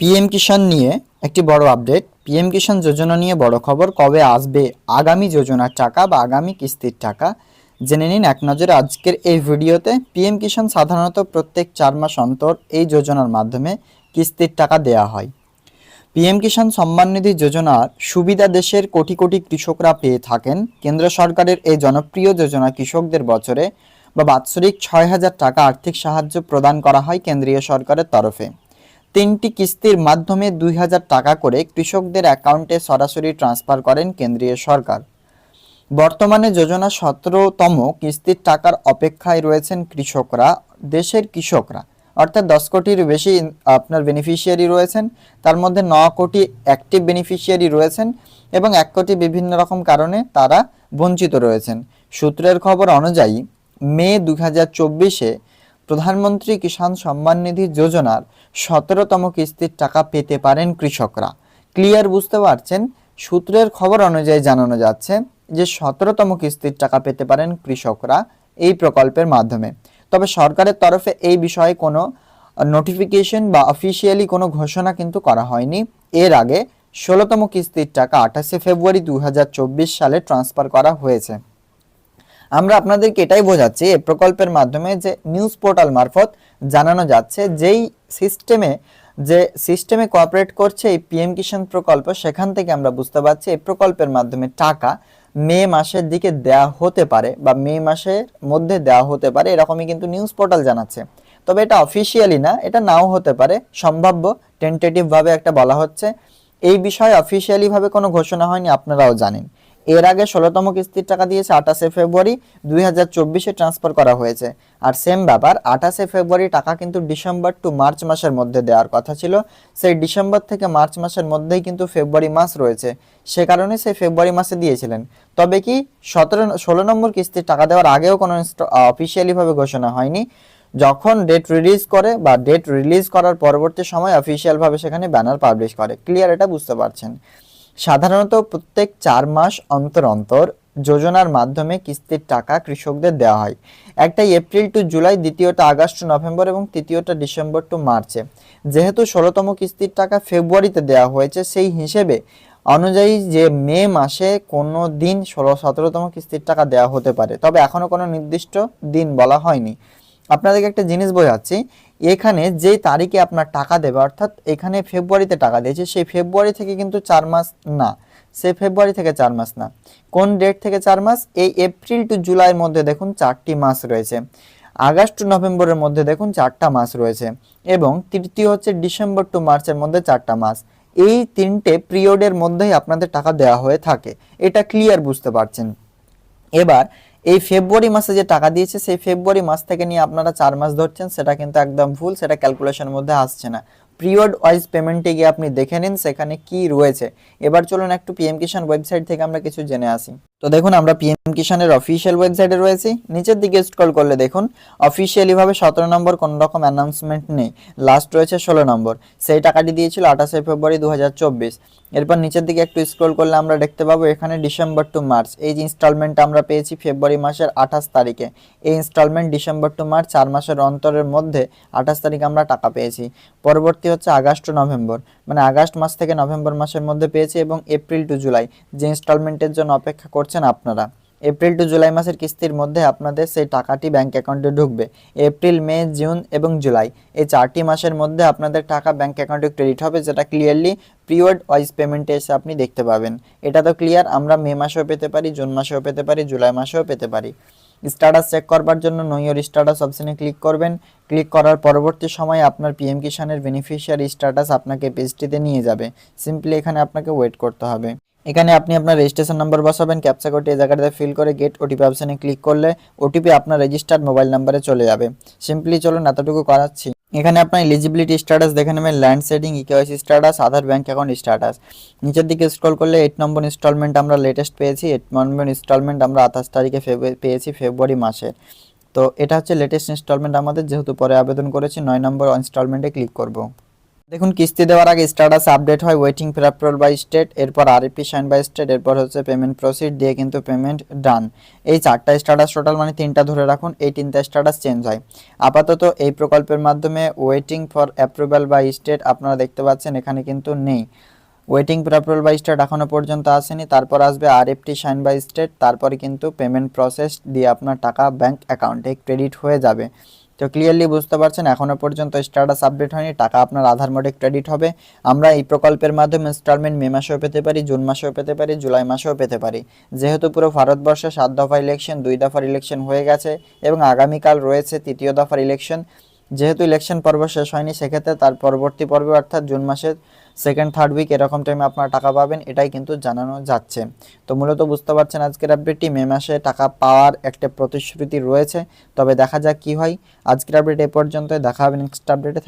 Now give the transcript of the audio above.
PM কিষাণ নিয়ে একটি বড় আপডেট পিএম কিষাণ যোজনা নিয়ে বড় খবর। কবে আসবে? আগামী যোজনার টাকা বা আগামী কিস্তির টাকা? জেনে নিন এক নজরে আজকের এই ভিডিওতে। পিএম কিষাণ সাধারণত প্রত্যেক চার মাস অন্তর এই যোজনার মাধ্যমে কিস্তির টাকা দেয়া হয়। পিএম কিষাণ সম্মান নিধি যোজনার সুবিধা দেশের কোটি কোটি কৃষকরা পেয়ে থাকেন। কেন্দ্র সরকারের এই জনপ্রিয় যোজনা কৃষকদের বছরে বা বাৎসরিক ছয় হাজার টাকা আর্থিক সাহায্য প্রদান করা হয় কেন্দ্রীয় সরকারের তরফে। তিনটি কিস্তির মাধ্যমে দুই হাজার টাকা করে কৃষকদের অ্যাকাউন্টে সরাসরি ট্রান্সফার করেন কেন্দ্রীয় সরকার। বর্তমানে যোজনা সতেরোতম কিস্তির টাকার অপেক্ষায় রয়েছেন কৃষকরা, দেশের কৃষকরা। অর্থাৎ দশ কোটির বেশি আপনার বেনিফিশিয়ারি রয়েছেন। তার মধ্যে ন কোটি অ্যাক্টিভ বেনিফিশিয়ারি রয়েছেন এবং এক কোটি বিভিন্ন রকম কারণে তারা বঞ্চিত রয়েছেন। সূত্রের খবর অনুযায়ী, মে দু হাজার চব্বিশে প্রধানমন্ত্রী কিষাণ সম্মান নিধি যোজনার সতেরোতম কিস্তির টাকা পেতে পারেন কৃষকরা। ক্লিয়ার বুঝতে পারছেন? সূত্রের খবর অনুযায়ী জানানো যাচ্ছে যে, সতেরোতম কিস্তির টাকা পেতে পারেন কৃষকরা এই প্রকল্পের মাধ্যমে। তবে সরকারের তরফে এই বিষয়ে কোনো নোটিফিকেশন বা অফিসিয়ালি কোনো ঘোষণা কিন্তু করা হয়নি। এর আগে ষোলোতম কিস্তির টাকা আঠাশে ফেব্রুয়ারি দু হাজার চব্বিশ সালে ট্রান্সফার করা হয়েছে। আমরা আপনাদেরকে এটাই বোঝাচ্ছি এই প্রকল্পের মাধ্যমে যে নিউজ পোর্টাল মারফত জানানো যাচ্ছে, যেই সিস্টেমে, যে সিস্টেমে কোঅপারেট করছে এই পিএম কিষাণ প্রকল্প, সেখান থেকে আমরা বুঝতে পারছি এই প্রকল্পের মাধ্যমে টাকা মে মাসের দিকে দেয়া হতে পারে বা মে মাসের মধ্যে দেওয়া হতে পারে, এরকমই কিন্তু নিউজ পোর্টাল জানাচ্ছে। তবে এটা অফিসিয়ালি না, এটা নাও হতে পারে, সম্ভাব্য টেন্টেটিভ ভাবে একটা বলা হচ্ছে। এই বিষয়ে অফিসিয়ালি ভাবে কোনো ঘোষণা হয়নি, আপনারাও জানেন। এর আগে ষোলোতম কিস্তির টাকা দিয়েছে আঠাশে ফেব্রুয়ারি দুই হাজার চব্বিশে ট্রান্সফার করা হয়েছে। আর সেম ব্যাপার, আঠাশে ফেব্রুয়ারি টাকা কিন্তু ডিসেম্বর টু মার্চ মাসের মধ্যে দেওয়ার কথা ছিল। সেই ডিসেম্বর থেকে মার্চ মাসের মধ্যেই কিন্তু ফেব্রুয়ারি মাস রয়েছে। সে কারণে সেই ফেব্রুয়ারি মাসে দিয়েছিলেন। তবে কি সতেরো, ষোলো নম্বর কিস্তির টাকা দেওয়ার আগেও কোনো অফিসিয়ালিভাবে ঘোষণা হয়নি। যখন ডেট রিলিজ করে বা ডেট রিলিজ করার পরবর্তী সময় অফিসিয়ালভাবে সেখানে ব্যানার পাবলিশ করে। ক্লিয়ার এটা বুঝতে পারছেন? সাধারণত প্রত্যেক চার মাস অন্তর অন্তর যোজনার মাধ্যমে কিস্তির টাকা কৃষকদের দেওয়া হয়। একটা এপ্রিল টু জুলাই, দ্বিতীয়টা আগস্ট টু নভেম্বর এবং তৃতীয়টা ডিসেম্বর টু মার্চে। যেহেতু ষোলোতম কিস্তির টাকা ফেব্রুয়ারিতে দেওয়া হয়েছে, সেই হিসেবে অনুযায়ী যে মে মাসে কোনো দিন ষোলো, সতেরোতম কিস্তির টাকা দেওয়া হতে পারে। তবে এখনও কোনো নির্দিষ্ট দিন বলা হয়নি। আপনাদেরকে একটা জিনিস বোঝাচ্ছি, এখানে যেই তারিখে আপনার টাকা দেবে, অর্থাৎ এখানে ফেব্রুয়ারিতে টাকা দিয়েছে, সেই ফেব্রুয়ারি থেকে কিন্তু চার মাস না সে ফেব্রুয়ারি থেকে চার মাস না। কোন ডেট থেকে চার মাস? এই এপ্রিল টু জুলাইয়ের মধ্যে দেখুন চারটি মাস রয়েছে। আগস্ট টু নভেম্বরের মধ্যে দেখুন চারটা মাস রয়েছে এবং তৃতীয় হচ্ছে ডিসেম্বর টু মার্চের মধ্যে চারটা মাস। এই তিনটে পিরিয়ডের মধ্যেই আপনাদের টাকা দেওয়া হয়ে থাকে। এটা ক্লিয়ার বুঝতে পারছেন। এবার এই ফেব্রুয়ারি মাসে যে টাকা দিয়েছে, সেই ফেব্রুয়ারি মাস থেকে নিয়ে আপনারা চার মাস ধরছেন, সেটা কিন্তু একদম ভুল, সেটা ক্যালকুলেশনের মধ্যে আসছে না। পিরিয়ড ওয়াইজ পেমেন্টে গিয়ে আপনি দেখে নিন, সেখানে কি রয়েছে। এবার চলুন একটু পিএম কিষাণ ওয়েবসাইট থেকে আমরা কিছু জেনে আসি। তো দেখুন, আমরা পিএম কিষাণের অফিসিয়াল ওয়েবসাইটে রয়েছি। নিচের দিকে স্ক্রল করলে দেখুন অফিসিয়ালি ভাবে সতেরো নম্বর কোনো রকম অ্যানাউন্সমেন্ট নেই। লাস্ট রয়েছে ষোলো নম্বর। সেই টাকাটি দিয়েছিল আঠাশে ফেব্রুয়ারি দু হাজার চব্বিশ। এরপর নিচের দিকে একটু স্ক্রল করলে আমরা দেখতে পাবো, এখানে ডিসেম্বর টু মার্চ এই যে ইনস্টলমেন্ট আমরা পেয়েছি ফেব্রুয়ারি মাসের আঠাশ তারিখে। এই ইনস্টলমেন্ট ডিসেম্বর টু মার্চ চার মাসের অন্তরের মধ্যে আঠাশ তারিখে আমরা টাকা পেয়েছি। পরবর্তী হচ্ছে আগস্ট টু নভেম্বর মানে আগস্ট মাস থেকে নভেম্বর মাসের মধ্যে পেয়েছি এবং এপ্রিল টু জুলাই যে ইনস্টলমেন্টের জন্য অপেক্ষা করছেন আপনারা। এপ্রিল টু জুলাই মাসের কিস্তির মধ্যে আপনাদের সেই টাকাটি ব্যাংক অ্যাকাউন্টে ঢুকবে। এপ্রিল, মে, জুন এবং জুলাই এই চারটি মাসের মধ্যে আপনাদের টাকা ব্যাংক অ্যাকাউন্টে ক্রেডিট হবে যেটা ক্লিয়ারলি পিরিয়ড ওয়াইজ পেমেন্টে এসে আপনি দেখতে পাবেন। এটা তো ক্লিয়ার, আমরা মে মাসেও পেতে পারি, জুন মাসেও পেতে পারি, জুলাই মাসেও পেতে পারি। স্ট্যাটাস চেক করবার জন্য নইয়র স্ট্যাটাস অপশানে ক্লিক করবেন। ক্লিক করার পরবর্তী সময়ে আপনার পিএম কিষানের বেনিফিশিয়ারি স্ট্যাটাস আপনাকে পেজটিতে নিয়ে যাবে। সিম্পলি এখানে আপনাকে ওয়েট করতে হবে। এখানে আপনি আপনার রেজিস্ট্রেশন নাম্বার বসাবেন ক্যাপচা কোডটি এই জায়গাটাতে ফিল করে গেট ওটিপি অপশানে ক্লিক করলে ওটিপি আপনার রেজিস্টার্ড মোবাইল নাম্বারে চলে যাবে। সিম্পলি চলুন এতটুকু করাচ্ছি। এখানে আপনার এলিজিবিলিটি স্ট্যাটাস দেখে নেবেন land seeding eKYC status Aadhaar bank account status নিচের দিকে স্ক্রল করলে এইট নম্বর ইনস্টলমেন্ট আমরা লেটেস্ট পেয়েছি এইট নম্বর ইনস্টলমেন্ট আমরা আঠাশ তারিখে পেয়েছি ফেব্রুয়ারি মাসে। তো এটা হচ্ছে লেটেস্ট ইনস্টলমেন্ট আমাদের, যেহেতু পরে আবেদন করেছি, নয় নম্বর ইনস্টলমেন্টে ক্লিক করব। দেখুন, কিস্তি দেওয়ার আগে স্ট্যাটাস আপডেট হয় ওয়েটিং ফর বাই স্টেট এরপর আরএপি সাইন বাই স্টেট এরপর হচ্ছে পেমেন্ট প্রসিড দিয়ে কিন্তু পেমেন্ট ডান এই চারটা স্ট্যাটাস টোটাল মানে তিনটা ধরে রাখুন, এই তিনটা স্ট্যাটাস চেঞ্জ হয়। আপাতত এই প্রকল্পের মাধ্যমে waiting for approval by state আপনারা দেখতে পাচ্ছেন এখানে কিন্তু নেই। Waiting for approval by state এখনও পর্যন্ত আসেনি, তারপর আসবে আরএফটি সাইন বাই স্টেট তারপরে কিন্তু পেমেন্ট প্রসেস দিয়ে আপনার টাকা ব্যাংক অ্যাকাউন্টে ক্রেডিট হয়ে যাবে। তো ক্লিয়ারলি বুঝতে পারছেন এখনও পর্যন্ত স্ট্যাটাস আপডেট হয়নি, টাকা আপনার আধার মোডে ক্রেডিট হবে। আমরা এই প্রকল্পের মাধ্যমে ইনস্টলমেন্ট মে মাসেও পেতে পারি, জুন মাসেও পেতে পারি, জুলাই মাসেও পেতে পারি। যেহেতু পুরো ভারতবর্ষে সাত দফা ইলেকশন দুই দফার ইলেকশন হয়ে গেছে এবং আগামীকাল রয়েছে তৃতীয় দফার ইলেকশন যেহেতু ইলেকশন পর্ব শেষ হয়নি, সেক্ষেত্রে তার পরবর্তী পর্বে অর্থাৎ জুন মাসের সেকেন্ড থার্ড উইক এরকম টাইমে আপনারা টাকা পাবেন, এটাই কিন্তু জানানো যাচ্ছে। তো মূলত বুঝতে পারছেন আজকের আপডেটটি মে মাসে টাকা পাওয়ার একটা প্রতিশ্রুতি রয়েছে। তবে দেখা যাক কি হয়। আজকের আপডেট এ পর্যন্ত দেখা হবে নেক্সট আপডেটে